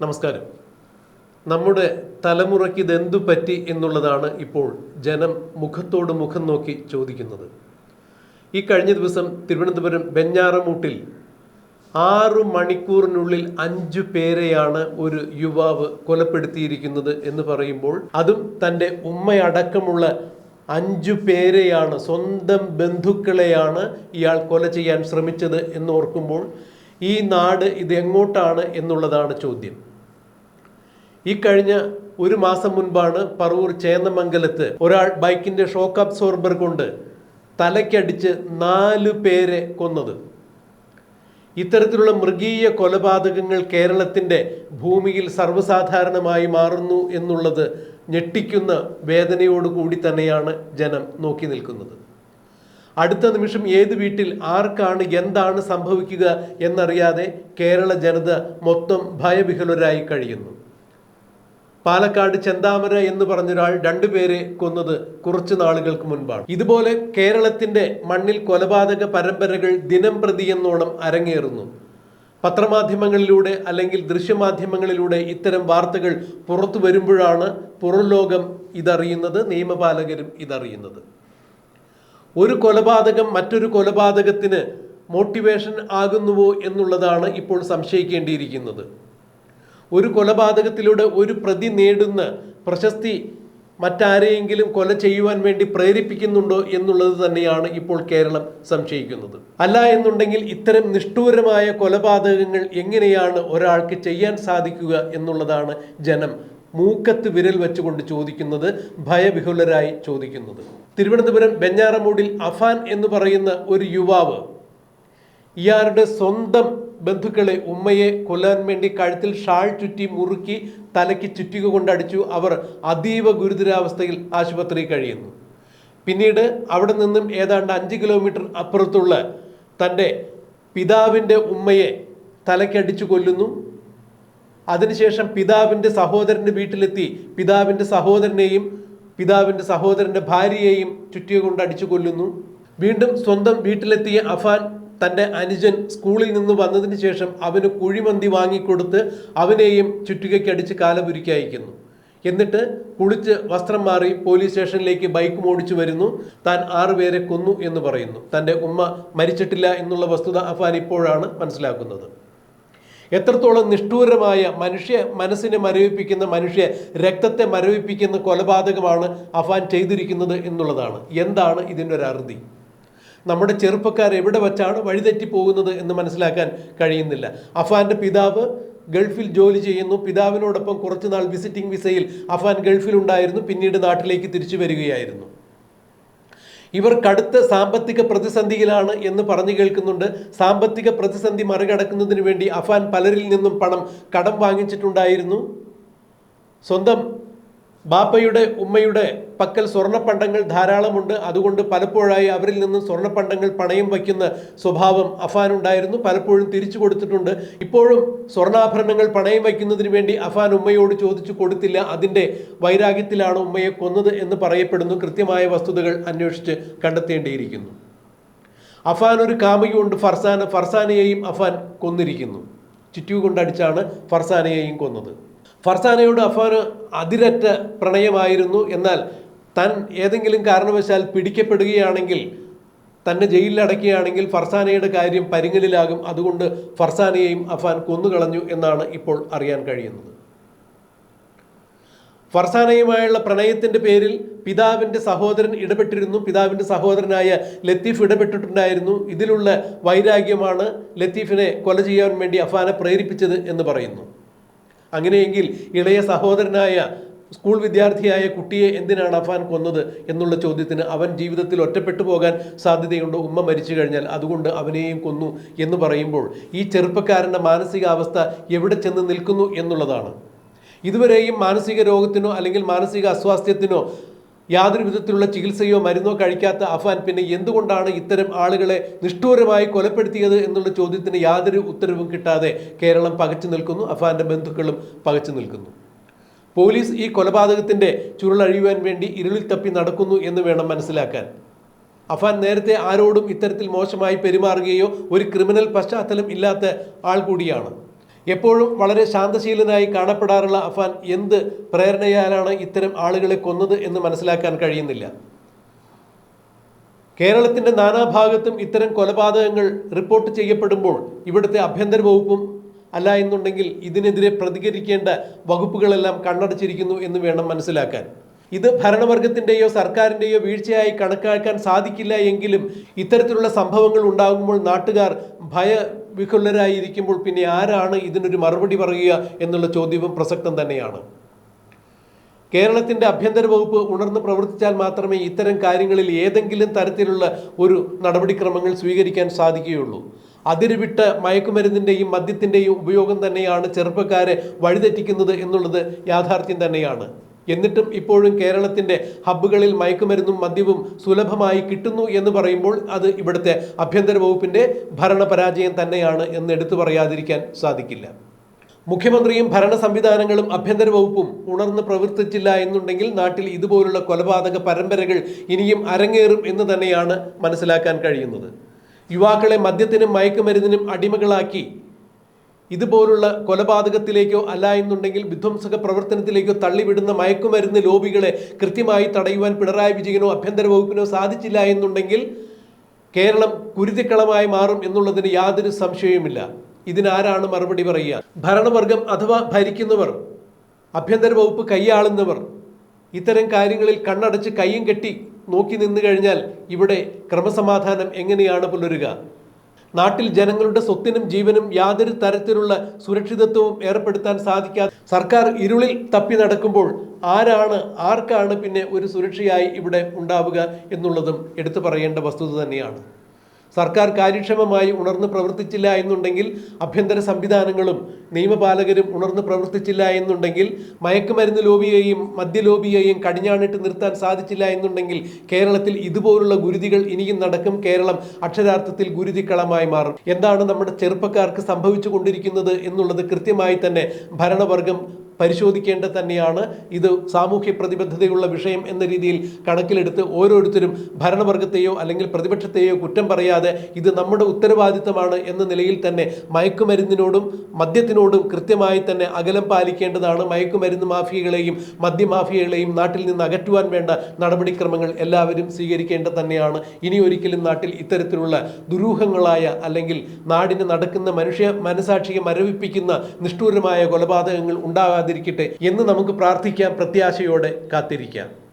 നമസ്കാരം. നമ്മുടെ തലമുറയ്ക്ക് ഇതെന്തു പറ്റി എന്നുള്ളതാണ് ഇപ്പോൾ ജനം മുഖത്തോട് മുഖം നോക്കി ചോദിക്കുന്നത്. ഈ കഴിഞ്ഞ ദിവസം തിരുവനന്തപുരം വെഞ്ഞാറമൂട്ടിൽ ആറു മണിക്കൂറിനുള്ളിൽ അഞ്ചു പേരെയാണ് ഒരു യുവാവ് കൊലപ്പെടുത്തിയിരിക്കുന്നത് എന്ന് പറയുമ്പോൾ അതും തന്റെ ഉമ്മയടക്കമുള്ള അഞ്ചു പേരെയാണ് സ്വന്തം ബന്ധുക്കളെയാണ് ഇയാൾ കൊല ചെയ്യാൻ ശ്രമിച്ചത് എന്ന് ഓർക്കുമ്പോൾ ഈ നാട് ഇത് എങ്ങോട്ടാണ് എന്നുള്ളതാണ് ചോദ്യം. ഈ കഴിഞ്ഞ ഒരു മാസം മുൻപാണ് പറവൂർ ചേന്നമംഗലത്ത് ഒരാൾ ബൈക്കിന്റെ ഷോക്ക് അബ്സോർബർ കൊണ്ട് തലയ്ക്കടിച്ച് നാല് പേരെ കൊന്നത്. ഇത്തരത്തിലുള്ള മൃഗീയ കൊലപാതകങ്ങൾ കേരളത്തിന്റെ ഭൂമിയിൽ സർവസാധാരണമായി മാറുന്നു എന്നുള്ളത് ഞെട്ടിക്കുന്ന വേദനയോടുകൂടി തന്നെയാണ് ജനം നോക്കി നിൽക്കുന്നത്. അടുത്ത നിമിഷം ഏത് വീട്ടിൽ ആർക്കാണ് എന്താണ് സംഭവിക്കുക എന്നറിയാതെ കേരള ജനത മൊത്തം ഭയവിഹുലരായി കഴിയുന്നു. പാലക്കാട് ചെന്താമര എന്ന് പറഞ്ഞൊരാൾ രണ്ടുപേരെ കൊന്നത് കുറച്ചു നാളുകൾക്ക് മുൻപാണ്. ഇതുപോലെ കേരളത്തിന്റെ മണ്ണിൽ കൊലപാതക പരമ്പരകൾ ദിനം പ്രതി എന്നോണം അരങ്ങേറുന്നു. പത്രമാധ്യമങ്ങളിലൂടെ അല്ലെങ്കിൽ ദൃശ്യമാധ്യമങ്ങളിലൂടെ ഇത്തരം വാർത്തകൾ പുറത്തു വരുമ്പോഴാണ് പുറം ലോകം ഇതറിയുന്നത് നിയമപാലകരും ഇതറിയുന്നത്. ഒരു കൊലപാതകം മറ്റൊരു കൊലപാതകത്തിന് മോട്ടിവേഷൻ ആകുന്നുവോ എന്നുള്ളതാണ് ഇപ്പോൾ സംശയിക്കേണ്ടിയിരിക്കുന്നത്. ഒരു കൊലപാതകത്തിലൂടെ ഒരു പ്രതി നേടുന്ന പ്രശസ്തി മറ്റാരെയെങ്കിലും കൊല ചെയ്യുവാൻ വേണ്ടി പ്രേരിപ്പിക്കുന്നുണ്ടോ എന്നുള്ളത് തന്നെയാണ് ഇപ്പോൾ കേരളം സംശയിക്കുന്നത്. അല്ല എന്നുണ്ടെങ്കിൽ ഇത്തരം നിഷ്ഠൂരമായ കൊലപാതകങ്ങൾ എങ്ങനെയാണ് ഒരാൾക്ക് ചെയ്യാൻ സാധിക്കുക എന്നുള്ളതാണ് ജനം മൂക്കത്ത് വിരൽ വെച്ചുകൊണ്ട് ചോദിക്കുന്നത് ഭയവിഹുലരായി ചോദിക്കുന്നത്. തിരുവനന്തപുരം വെഞ്ഞാറമൂടിൽ അഫാൻ എന്ന് പറയുന്ന ഒരു യുവാവ് ഇയാളുടെ സ്വന്തം ബന്ധുക്കളെ ഉമ്മയെ കൊല്ലാൻ വേണ്ടി കഴുത്തിൽ ഷാൾ ചുറ്റി മുറുക്കി തലയ്ക്ക് ചുറ്റിക കൊണ്ടടിച്ചു അവർ അതീവ ഗുരുതരാവസ്ഥയിൽ ആശുപത്രിയിൽ കഴിയുന്നു. പിന്നീട് അവിടെ നിന്നും ഏതാണ്ട് അഞ്ച് കിലോമീറ്റർ അപ്പുറത്തുള്ള തന്റെ പിതാവിന്റെ ഉമ്മയെ തലയ്ക്കടിച്ചു കൊല്ലുന്നു. അതിനുശേഷം പിതാവിന്റെ സഹോദരന്റെ വീട്ടിലെത്തി. പിതാവിന്റെ സഹോദരനെയും പിതാവിന്റെ സഹോദരന്റെ ഭാര്യയെയും ചുറ്റിക കൊണ്ട് അടിച്ചു കൊല്ലുന്നു. വീണ്ടും സ്വന്തം വീട്ടിലെത്തിയ അഫാൻ തന്റെ അനുജൻ സ്കൂളിൽ നിന്ന് വന്നതിന് ശേഷം അവന് കുഴിമന്തി വാങ്ങിക്കൊടുത്ത് അവനെയും ചുറ്റികയ്ക്ക് അടിച്ച് കാലപുരുക്കി അയക്കുന്നു. എന്നിട്ട് കുളിച്ച് വസ്ത്രം മാറി പോലീസ് സ്റ്റേഷനിലേക്ക് ബൈക്ക് ഓടിച്ചു വരുന്നു. താൻ ആറുപേരെ കൊന്നു എന്ന് പറയുന്നു. തന്റെ ഉമ്മ മരിച്ചിട്ടില്ല എന്നുള്ള വസ്തുത അഫാൻ ഇപ്പോഴാണ് മനസ്സിലാക്കുന്നത്. എത്രത്തോളം നിഷ്ഠൂരമായ മനുഷ്യ മനസ്സിനെ മരവിപ്പിക്കുന്ന മനുഷ്യ രക്തത്തെ മരവിപ്പിക്കുന്ന കൊലപാതകമാണ് അഫാൻ ചെയ്തിരിക്കുന്നത് എന്നുള്ളതാണ്. എന്താണ് ഇതിന്റെ ഒരു അറുതി? നമ്മുടെ ചെറുപ്പക്കാർ എവിടെ വച്ചാണ് വഴിതെറ്റി പോകുന്നത് എന്ന് മനസ്സിലാക്കാൻ കഴിയുന്നില്ല. അഫാന്റെ പിതാവ് ഗൾഫിൽ ജോലി ചെയ്യുന്നു. പിതാവിനോടൊപ്പം കുറച്ചുനാൾ വിസിറ്റിംഗ് വിസയിൽ അഫാൻ ഗൾഫിലുണ്ടായിരുന്നു. പിന്നീട് നാട്ടിലേക്ക് തിരിച്ചു വരികയായിരുന്നു. ഇവർ കടുത്ത സാമ്പത്തിക പ്രതിസന്ധിയിലാണ് എന്ന് പറഞ്ഞു കേൾക്കുന്നുണ്ട്. സാമ്പത്തിക പ്രതിസന്ധി മറികടക്കുന്നതിന് വേണ്ടി അഫാൻ പലരിൽ നിന്നും പണം കടം വാങ്ങിച്ചിട്ടുണ്ടായിരുന്നു. സ്വന്തം ബാപ്പയുടെ ഉമ്മയുടെ പക്കൽ സ്വർണപ്പണ്ടങ്ങൾ ധാരാളമുണ്ട്. അതുകൊണ്ട് പലപ്പോഴായി അവരിൽ നിന്നും സ്വർണപ്പണ്ടങ്ങൾ പണയം വയ്ക്കുന്ന സ്വഭാവം അഫാൻ ഉണ്ടായിരുന്നു പലപ്പോഴും തിരിച്ചു കൊടുത്തിട്ടുണ്ട്. ഇപ്പോഴും സ്വർണാഭരണങ്ങൾ പണയം വയ്ക്കുന്നതിന് വേണ്ടി അഫാൻ ഉമ്മയോട് ചോദിച്ചു കൊടുത്തില്ല. അതിന്റെ വൈരാഗ്യത്തിലാണ് ഉമ്മയെ കൊന്നത് എന്ന് പറയപ്പെടുന്നു. കൃത്യമായ വസ്തുതകൾ അന്വേഷിച്ച് കണ്ടെത്തേണ്ടിയിരിക്കുന്നു. അഫാൻ ഒരു കാമുകിയുണ്ട്. ഫർസാന ഫർസാനയെയും അഫാൻ കൊന്നിരിക്കുന്നു. ചുറ്റു കൊണ്ടടിച്ചാണ് ഫർസാനയെയും കൊന്നത്. ഫർസാനയോട് അഫാന് അതിരറ്റ പ്രണയമായിരുന്നു. എന്നാൽ താൻ ഏതെങ്കിലും കാരണവശാൽ പിടിക്കപ്പെടുകയാണെങ്കിൽ തന്നെ ജയിലിൽ അടയ്ക്കുകയാണെങ്കിൽ ഫർസാനയുടെ കാര്യം പരിങ്ങലിലാകും അതുകൊണ്ട് ഫർസാനയെയും അഫാൻ കൊന്നുകളഞ്ഞു എന്നാണ് ഇപ്പോൾ അറിയാൻ കഴിയുന്നത്. ഫർസാനയുമായുള്ള പ്രണയത്തിന്റെ പേരിൽ പിതാവിന്റെ സഹോദരൻ ഇടപെട്ടിരുന്നു. പിതാവിന്റെ സഹോദരനായ ലത്തീഫ് ഇടപെട്ടിട്ടുണ്ടായിരുന്നു. ഇതിലുള്ള വൈരാഗ്യമാണ് ലത്തീഫിനെ കൊല ചെയ്യാൻ വേണ്ടി അഫാനെ പ്രേരിപ്പിച്ചത് എന്ന് പറയുന്നു. അങ്ങനെയെങ്കിൽ ഇളയ സഹോദരനായ സ്കൂൾ വിദ്യാർത്ഥിയായ കുട്ടിയെ എന്തിനാണ് അഫാൻ കൊന്നത് എന്നുള്ള ചോദ്യത്തിന് അവൻ ജീവിതത്തിൽ ഒറ്റപ്പെട്ടു പോകാൻ സാധ്യതയുണ്ട്. ഉമ്മ മരിച്ചു കഴിഞ്ഞാൽ അതുകൊണ്ട് അവനെയും കൊന്നു എന്ന് പറയുമ്പോൾ ഈ ചെറുപ്പക്കാരന്റെ മാനസികാവസ്ഥ എവിടെ ചെന്ന് നിൽക്കുന്നു എന്നുള്ളതാണ്. ഇതുവരെയും മാനസിക രോഗത്തിനോ അല്ലെങ്കിൽ മാനസിക അസ്വാസ്ഥ്യത്തിനോ യാതൊരു വിധത്തിലുള്ള ചികിത്സയോ മരുന്നോ കഴിക്കാത്ത അഫാൻ പിന്നെ എന്തുകൊണ്ടാണ് ഇത്തരം ആളുകളെ നിഷ്ഠൂരമായി കൊലപ്പെടുത്തിയത് എന്നുള്ള ചോദ്യത്തിന് യാതൊരു ഉത്തരവും കിട്ടാതെ കേരളം പകച്ചു നിൽക്കുന്നു. അഫാന്റെ ബന്ധുക്കളും പകച്ചു നിൽക്കുന്നു. പോലീസ് ഈ കൊലപാതകത്തിന്റെ ചുരുളഴിയുവാൻ വേണ്ടി ഇരുളിൽ തപ്പി നടക്കുന്നു എന്ന് വേണം മനസ്സിലാക്കാൻ. അഫാൻ നേരത്തെ ആരോടും ഇത്തരത്തിൽ മോശമായി പെരുമാറുകയോ ഒരു ക്രിമിനൽ പശ്ചാത്തലം ഇല്ലാത്ത ആൾ കൂടിയാണ്. എപ്പോഴും വളരെ ശാന്തശീലനായി കാണപ്പെടാറുള്ള അഫാൻ എന്ത് പ്രേരണയാലാണ് ഇത്തരം ആളുകളെ കൊന്നത് എന്ന് മനസ്സിലാക്കാൻ കഴിയുന്നില്ല. കേരളത്തിന്റെ നാനാഭാഗത്തും ഇത്തരം കൊലപാതകങ്ങൾ റിപ്പോർട്ട് ചെയ്യപ്പെടുമ്പോൾ ഇവിടുത്തെ ആഭ്യന്തര വകുപ്പും അല്ല എന്നുണ്ടെങ്കിൽ ഇതിനെതിരെ പ്രതികരിക്കേണ്ട വകുപ്പുകളെല്ലാം കണ്ണടച്ചിരിക്കുന്നു എന്ന് വേണം മനസ്സിലാക്കാൻ. ഇത് ഭരണവർഗത്തിന്റെയോ സർക്കാരിന്റെയോ വീഴ്ചയായി കണക്കാക്കാൻ സാധിക്കില്ല എങ്കിലും ഇത്തരത്തിലുള്ള സംഭവങ്ങൾ ഉണ്ടാകുമ്പോൾ നാട്ടുകാർ ഭയവിഹുലരായിരിക്കുമ്പോൾ പിന്നെ ആരാണ് ഇതിനൊരു മറുപടി പറയുക എന്നുള്ള ചോദ്യവും പ്രസക്തം തന്നെയാണ്. കേരളത്തിന്റെ ആഭ്യന്തര വകുപ്പ് ഉണർന്ന് പ്രവർത്തിച്ചാൽ മാത്രമേ ഇത്തരം കാര്യങ്ങളിൽ ഏതെങ്കിലും തരത്തിലുള്ള ഒരു നടപടിക്രമങ്ങൾ സ്വീകരിക്കാൻ സാധിക്കുകയുള്ളൂ. അതിരുവിട്ട മയക്കുമരുന്നിന്റെയും മദ്യത്തിന്റെയും ഉപയോഗം തന്നെയാണ് ചെറുപ്പക്കാരെ വഴിതെറ്റിക്കുന്നത് എന്നുള്ളത് യാഥാർത്ഥ്യം തന്നെയാണ്. എന്നിട്ടും ഇപ്പോഴും കേരളത്തിന്റെ ഹബ്ബുകളിൽ മയക്കുമരുന്നും മദ്യവും സുലഭമായി കിട്ടുന്നു എന്ന് പറയുമ്പോൾ അത് ഇവിടുത്തെ ആഭ്യന്തര വകുപ്പിന്റെ ഭരണപരാജയം തന്നെയാണ് എന്ന് എടുത്തു പറയാതിരിക്കാൻ സാധിക്കില്ല. മുഖ്യമന്ത്രിയും ഭരണ സംവിധാനങ്ങളും ആഭ്യന്തര വകുപ്പും ഉണർന്ന് പ്രവർത്തിച്ചില്ല എന്നുണ്ടെങ്കിൽ നാട്ടിൽ ഇതുപോലുള്ള കൊലപാതക പരമ്പരകൾ ഇനിയും അരങ്ങേറും എന്ന് തന്നെയാണ് മനസ്സിലാക്കാൻ കഴിയുന്നത്. യുവാക്കളെ മദ്യത്തിനും മയക്കുമരുന്നിനും അടിമകളാക്കി. ഇതുപോലുള്ള കൊലപാതകത്തിലേക്കോ അല്ല എന്നുണ്ടെങ്കിൽ വിധ്വംസക പ്രവർത്തനത്തിലേക്കോ തള്ളിവിടുന്ന മയക്കുമരുന്ന് ലോബികളെ കൃത്യമായി തടയുവാൻ പിണറായി വിജയനോ ആഭ്യന്തര വകുപ്പിനോ സാധിച്ചില്ല എന്നുണ്ടെങ്കിൽ കേരളം കുരുതിക്കളമായി മാറും എന്നുള്ളതിന് യാതൊരു സംശയവുമില്ല. ഇതിനാരാണ് മറുപടി പറയുക? ഭരണവർഗം അഥവാ ഭരിക്കുന്നവർ ആഭ്യന്തര വകുപ്പ് കൈയാളുന്നവർ ഇത്തരം കാര്യങ്ങളിൽ കണ്ണടച്ച് കയ്യും കെട്ടി നോക്കി നിന്നു കഴിഞ്ഞാൽ ഇവിടെ ക്രമസമാധാനം എങ്ങനെയാണ് പുലരുക? നാട്ടിൽ ജനങ്ങളുടെ സ്വത്തിനും ജീവനും യാതൊരു തരത്തിലുള്ള സുരക്ഷിതത്വവും ഏർപ്പെടുത്താൻ സാധിക്കാതെ സർക്കാർ ഇരുളിൽ തപ്പി നടക്കുമ്പോൾ ആരാണ് ആർക്കാണ് പിന്നെ ഒരു സുരക്ഷയായി ഇവിടെ ഉണ്ടാവുക എന്നുള്ളതും എടുത്തു പറയേണ്ട വസ്തുത തന്നെയാണ്. സർക്കാർ കാര്യക്ഷമമായി ഉണർന്ന് പ്രവർത്തിച്ചില്ല എന്നുണ്ടെങ്കിൽ ആഭ്യന്തര സംവിധാനങ്ങളും നിയമപാലകരും ഉണർന്ന് പ്രവർത്തിച്ചില്ല എന്നുണ്ടെങ്കിൽ മയക്കുമരുന്ന് ലോബിയെയും മദ്യ ലോബിയെയും കടിഞ്ഞാണിട്ട് നിർത്താൻ സാധിച്ചില്ല എന്നുണ്ടെങ്കിൽ കേരളത്തിൽ ഇതുപോലുള്ള ഗുരുതികൾ ഇനിയും നടക്കും. കേരളം അക്ഷരാർത്ഥത്തിൽ ഗുരുതിക്കളമായി മാറും. എന്താണ് നമ്മുടെ ചെറുപ്പക്കാർക്ക് സംഭവിച്ചു കൊണ്ടിരിക്കുന്നത് എന്നുള്ളത് കൃത്യമായി തന്നെ ഭരണവർഗം പരിശോധിക്കേണ്ട തന്നെയാണ്. ഇത് സാമൂഹ്യ പ്രതിബദ്ധതയുള്ള വിഷയം എന്ന രീതിയിൽ കണക്കിലെടുത്ത് ഓരോരുത്തരും ഭരണവർഗത്തെയോ അല്ലെങ്കിൽ പ്രതിപക്ഷത്തെയോ കുറ്റം പറയാതെ ഇത് നമ്മുടെ ഉത്തരവാദിത്തമാണ് എന്ന നിലയിൽ തന്നെ മയക്കുമരുന്നിനോടും മദ്യത്തിനോടും കൃത്യമായി തന്നെ അകലം പാലിക്കേണ്ടതാണ്. മയക്കുമരുന്ന് മാഫിയകളെയും മദ്യമാഫിയകളെയും നാട്ടിൽ നിന്ന് അകറ്റുവാൻ വേണ്ട നടപടിക്രമങ്ങൾ എല്ലാവരും സ്വീകരിക്കേണ്ടത് തന്നെയാണ്. ഇനി ഒരിക്കലും നാട്ടിൽ ഇത്തരത്തിലുള്ള ദുരൂഹങ്ങളായ അല്ലെങ്കിൽ നാടിന് നടക്കുന്ന മനുഷ്യ മനസാക്ഷിയെ മരവിപ്പിക്കുന്ന നിഷ്ഠൂരമായ കൊലപാതകങ്ങൾ ഉണ്ടാകാതിരിക്കട്ടെ എന്ന് നമുക്ക് പ്രാർത്ഥിക്കാം. പ്രത്യാശയോടെ കാത്തിരിക്കാം.